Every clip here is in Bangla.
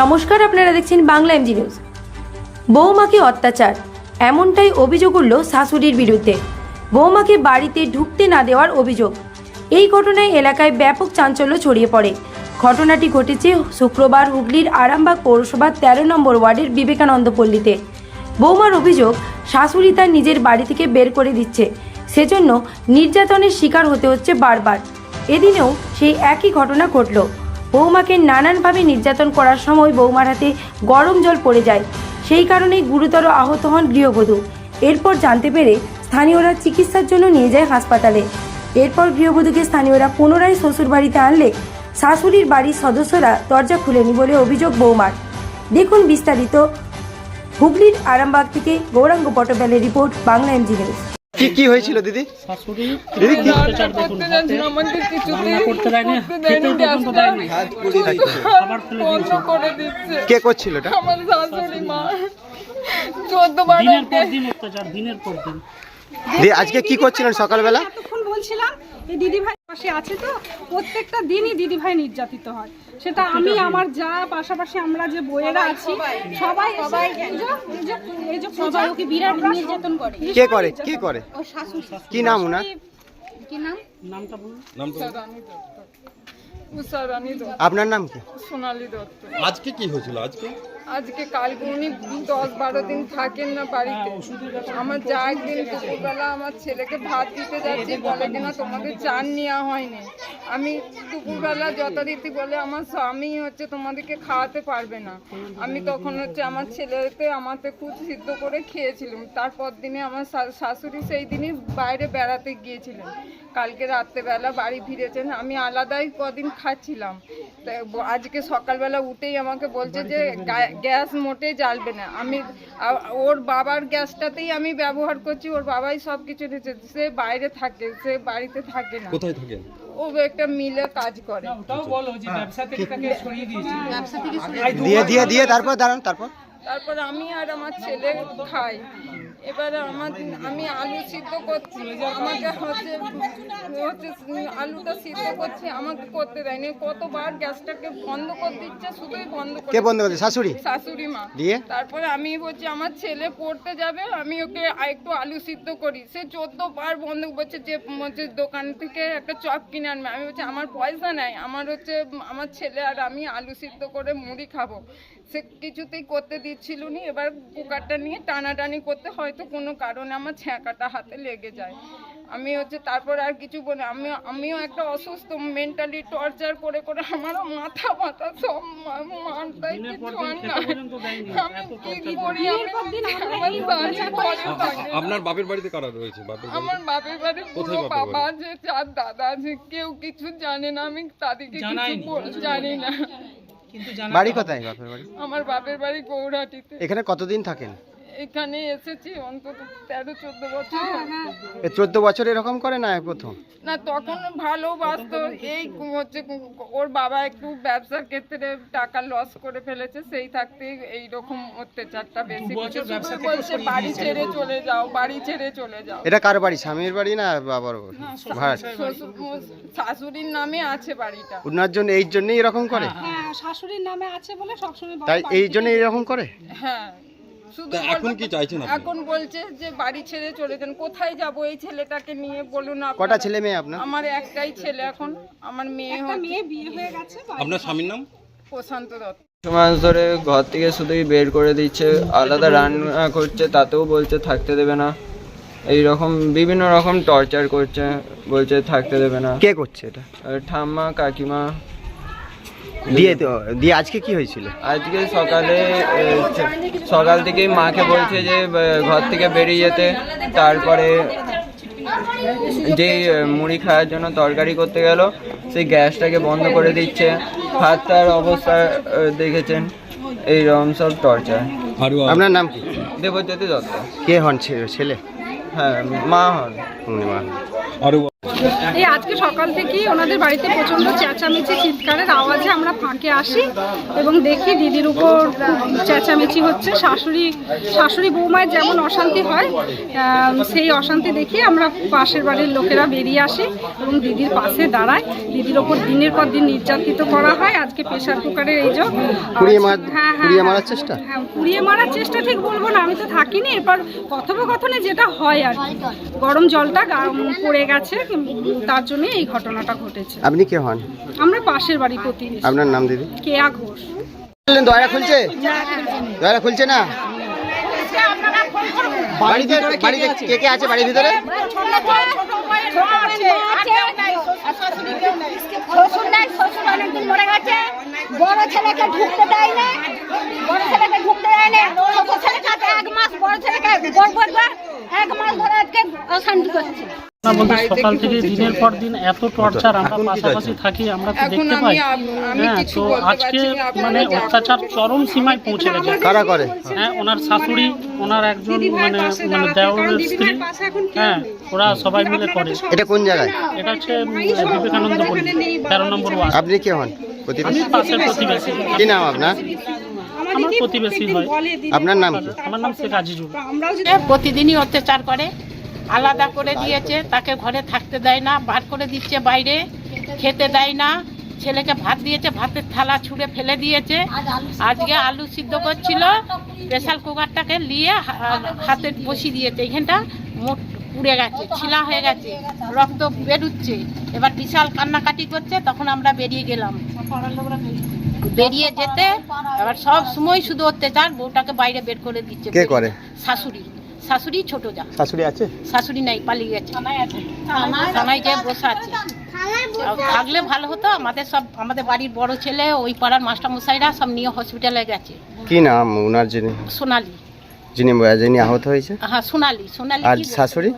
নমস্কার, আপনারা দেখছেন বাংলা এমজি নিউজ বৌমাকে অত্যাচার, এমনটাই অভিযোগ উঠল শাশুড়ির বিরুদ্ধে। বৌমাকে বাড়িতে ঢুকতে না দেওয়ার অভিযোগ। এই ঘটনায় এলাকায় ব্যাপক চাঞ্চল্য ছড়িয়ে পড়ে। ঘটনাটি ঘটেছে শুক্রবার হুগলির আরামবাগ পৌরসভার তেরো নম্বর ওয়ার্ডের বিবেকানন্দ পল্লীতে। বৌমার অভিযোগ, শাশুড়ি তার নিজের বাড়ি থেকে বের করে দিচ্ছে। সেজন্য নির্যাতনের শিকার হতে হচ্ছে বারবার। এদিনেও সেই একই ঘটনা ঘটল। বৌমাকে নানানভাবে নির্যাতন করার সময় বৌমার হাতে গরম জল পড়ে যায়। সেই কারণেই গুরুতর আহত হন গৃহবধূ। এরপর জানতে পেরে স্থানীয়রা চিকিৎসার জন্য নিয়ে যায় হাসপাতালে। এরপর গৃহবধূকে স্থানীয়রা পুনরায় শ্বশুরবাড়িতে আনলে শাশুড়ির বাড়ির সদস্যরা দরজা খুলেনি বলে অভিযোগ বৌমার। দেখুন বিস্তারিত। হুগলির আরামবাগ থেকে গৌরাঙ্গ পটবেলের রিপোর্ট, বাংলা এমজি নিউজ কি কি হয়েছিল দিদি শাশুড়ি দিদি কি কে করছিল এটা আমার শাশুড়ি মা চোদ্দ দিনের পর দিন অত্যাচার দিনের পর দিন আজকে কি করছিলেন সকালবেলা বলছিলাম এই দিদি ভাই পাশে আছে তো প্রত্যেকটা দিনই দিদিভাই নির্যাতিত হয়। সেটা আমি আমার যা পাশাপাশি আমরা যে বইয়েরা আছি সবাই। সবাই এই যে সবাই ওকে বিরাট নির্যাতন করে। কে করে? কে করে? ও শাশুড়ি। কি নাম ওনার? কি নাম? নামটা বলুন। উষা রানী দত্ত। আপনার নাম কি? সোনালী দত্ত। আজকে কি হয়েছিল? আজকে? আজকে কালকে উনি দশ বারো দিন থাকেন না বাড়িতে। আমার যা একদিন দুপুরবেলা আমার ছেলেকে ভাত দিতে যাচ্ছি বলে কিনা তোমাকে চান নেওয়া হয়নি। আমি দুপুরবেলা যথারীতি বলে আমার স্বামী হচ্ছে তোমাদেরকে খাওয়াতে পারবে না। আমি তখন হচ্ছে আমার ছেলেকে আমাকে খুব সিদ্ধ করে খেয়েছিলাম। তারপর দিনে আমার শাশুড়ি সেই দিনই বাইরে বেড়াতে গিয়েছিলেন। কালকে রাত্রেবেলা বাড়ি ফিরেছেন আমি আলাদাই কদিন খাচ্ছিলাম। আজকে সকালবেলা উঠেই আমাকে বলছে যে গ্যাস মোটেই জ্বালবে না। আমি ওর বাবার গ্যাসটাতেই আমি ব্যবহার করছি ওর বাবাই সব কিছু দিচ্ছে সে বাইরে থাকে সে বাড়িতে থাকে না। কোথায় থাকেন ও একটা মিলে কাজ করে। দিয়ে দিয়ে দিয়ে তারপর দাঁড়ান তারপর? তারপর আমি আর আমার ছেলে খাই। এবারে আমার আমি আলু সিদ্ধ করছি। আমাকে হচ্ছে হচ্ছে আলুটা সিদ্ধ করছি। আমাকে করতে দেয়নি। কতবার গ্যাসটাকে বন্ধ করে দিচ্ছে শুধুই বন্ধ করে কে বন্ধ করছে শাশুড়ি? শাশুড়ি মা। দিয়ে? তারপরে আমি হচ্ছে আমার ছেলে পড়তে যাবে আমি ওকে একটু আলু সিদ্ধ করি। সে চোদ্দ বার বন্ধ করছে যে হচ্ছে দোকান থেকে একটা চপ কিনে আনবে। আমি বলছি আমার পয়সা নাই। আমার হচ্ছে আমার ছেলে আর আমি আলু সিদ্ধ করে মুড়ি খাব। সে কিছুতেই করতে দিচ্ছিল নি। এবার কুকারটা নিয়ে টানাটানি করতে হয়তো কোনো কারণে আমার ছ্যাঁকাটা হাতে লেগে যায়। আমি হচ্ছে তারপর আর কিছু বলি আমি আমিও একটা অসুস্থ মেন্টালি টর্চার করে করে আমারও মাথা মাথা সব মাথায় কিছু। আপনার বাপের বাড়িতে কারা রয়েছে? আমার বাপের বাড়ি পুরো বাবা আছে চার দাদা আছে কেউ কিছু জানে না আমি তাদেরকে কিছু জানি না। বাড়ি কোথায় বাপের বাড়ি? আমার বাপের বাড়ি গৌরাটিতে। এখানে কতদিন থাকেন? এখানে এসেছি অন্তত তেরো চোদ্দ বছর। চোদ্দ বছর এরকম করে না প্রথম? না তখন ভালোবাসতো। এই হচ্ছে ওর বাবা একটু ব্যবসার ক্ষেত্রে টাকা লস করে ফেলেছে সেই থাকতে এই রকম অত্যাচারটা বেশি। বলছে বাড়ি ছেড়ে চলে যাও বাড়ি ছেড়ে চলে যাও। এটা কার বাড়ি স্বামীর বাড়ি না বাবার বাড়ি? শাশুড়ির নামে আছে বাড়িটা। ওনার জন্য এই জন্যই এরকম করে? হ্যাঁ শাশুড়ির নামে আছে বলে সবসময় তাই এই জন্য এরকম করে? হ্যাঁ শুধু এখন কি চাইছেন? এখন বলছে যে বাড়ি ছেড়ে চলে যান। কোথায় যাব? এই ছেলেটাকে নিয়ে বলুন কটা ছেলে মেয়ে আপনার? আমার একটাই ছেলে এখন। আমার মেয়ে একটা মেয়ে বিয়ে হয়ে গেছে আপনার স্বামীর নাম? প্রশান্ত দত্ত। মাস ধরে ঘর থেকে শুধুই বের করে দিচ্ছে। আলাদা রান্না করছে তাতেও বলছে থাকতে দেবে না। এই রকম বিভিন্ন রকম টর্চার করছে বলছে থাকতে দেবে না। কে করছে এটা? ঠাম্মা কাকিমা দিয়ে তো- দিয়ে আজকে কি হয়েছিল? আজকে সকালে সকাল থেকেই মাকে বলছে যে ঘর থেকে বেরিয়ে যেতে। তারপরে যে মুড়ি খাওয়ার জন্য তরকারি করতে গেল সেই গ্যাসটাকে বন্ধ করে দিচ্ছে। হাত তার অবস্থা দেখেছেন? এই রকম সব টর্চার আপনার নাম কি? দেবজ্যোতি দত্ত। কে হন ছেলে? হ্যাঁ মা হন উনি মা। আরও এই আজকে সকাল থেকেই ওনাদের বাড়িতে প্রচণ্ড চেঁচামেচি চিৎকারের আওয়াজে আমরা ফাঁকে আসি এবং দেখি দিদির উপর চেঁচামেচি হচ্ছে শাশুড়ি শাশুড়ি বৌমায় যেমন অশান্তি হয় সেই অশান্তি দেখে আমরা পাশের বাড়ির লোকেরা বেরিয়ে আসি এবং দিদির পাশে দাঁড়ায় দিদির ওপর দিনের পর দিন নির্যাতিত করা হয় আজকে প্রেশার কুকারের এই যে পুড়িয়ে হ্যাঁ, হ্যাঁ, হ্যাঁ। মারার চেষ্টা? হ্যাঁ পুড়িয়ে মারার চেষ্টা ঠিক বলব না আমি তো থাকিনি এরপর কথোপকথনে যেটা হয় আর কি। গরম জলটা পড়ে গেছে তার জন্য এই ঘটনাটা ঘটেছে। আপনি কে হন? আমরা পাশের বাড়ি প্রতিবেশী আপনার নাম দিদি? কেয়া ঘোষ। বললেন দয়া খুলছে? দয়া খুলছে না? বাড়িতে বাড়িতে কে কে আছে বাড়ির ভিতরে? শ্বশুর নাই শ্বশুর অনেকদিন মরে গেছে বড় ছেলেকে ঢুকতে দেয় না। বড় ছেলেকে ঢুকতে দেয় না। ছোট ছেলেকে এক মাস বড় ছেলেকে গড় করবে। এক মাস ধরে আজকে অশান্তি করছে। না বলতে সকাল থেকে দিনের পর দিন এত টর্চার আমরা পাশাপাশি থাকি আমরা তো দেখতে পাই? হ্যাঁ তো আজকে মানে অত্যাচার চরম সীমায় পৌঁছে গেছে। কারা করে? হ্যাঁ ওনার শাশুড়ি ওনার একজন মানে মানে স্ত্রী। হ্যাঁ ওরা সবাই মিলে করে। এটা কোন জায়গায়? এটা হচ্ছে বিবেকানন্দ পল্লী তেরো নম্বর ওয়ার্ড আপনি কে হন? আমি পাশের প্রতিবেশী। কি নাম আপনার? আমার প্রতিবেশী হয়। আপনার নাম কি? আমার নাম শেখ যদি প্রতিদিনই অত্যাচার করে আলাদা করে দিয়েছে তাকে ঘরে থাকতে দেয় না বার করে দিচ্ছে বাইরে খেতে দেয় না ছেলেকে ভাত দিয়েছে ভাতের থালা ছুঁড়ে ফেলে দিয়েছে। আজকে আলু সিদ্ধ করছিল প্রেসার কুকারটাকে নিয়ে হাতে বসিয়ে দিয়েছে এখানটা মোট পুড়ে গেছে ছিলা হয়ে গেছে রক্ত বেরুচ্ছে। এবার বিশাল কান্নাকাটি করছে তখন আমরা বেরিয়ে গেলাম। বেরিয়ে যেতে এবার সব সময় শুধু অত্যাচার বউটাকে বাইরে বের করে দিচ্ছে কে করে? শাশুড়ি। শাশুড়ি ছোট যা। শাশুড়ি আছে? শাশুড়ি নাই পালিয়ে গেছে। থানায় যে বসে আছে। থাকলে ভালো হতো আমাদের সব আমাদের বাড়ির বড় ছেলে ওই পাড়ার মাস্টারমশাইরা সব নিয়ে হসপিটালে গেছে। কি নাম ওনার যিনি? সোনালি। যিনি যিনি আহত হয়েছে? হ্যাঁ সোনালি। সোনালি আর শাশুড়ি?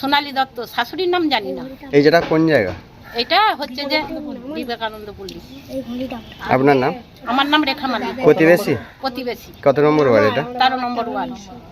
সোনালি দত্ত। শাশুড়ির নাম জানি না। এই যেটা কোন জায়গা? এটা হচ্ছে যে বিবেকানন্দ পল্লী। আপনার নাম? আমার নাম রেখা মালিক প্রতিবেশী? প্রতিবেশী। কত নম্বর ওয়ার্ড এটা? তেরো নম্বর ওয়ার্ড।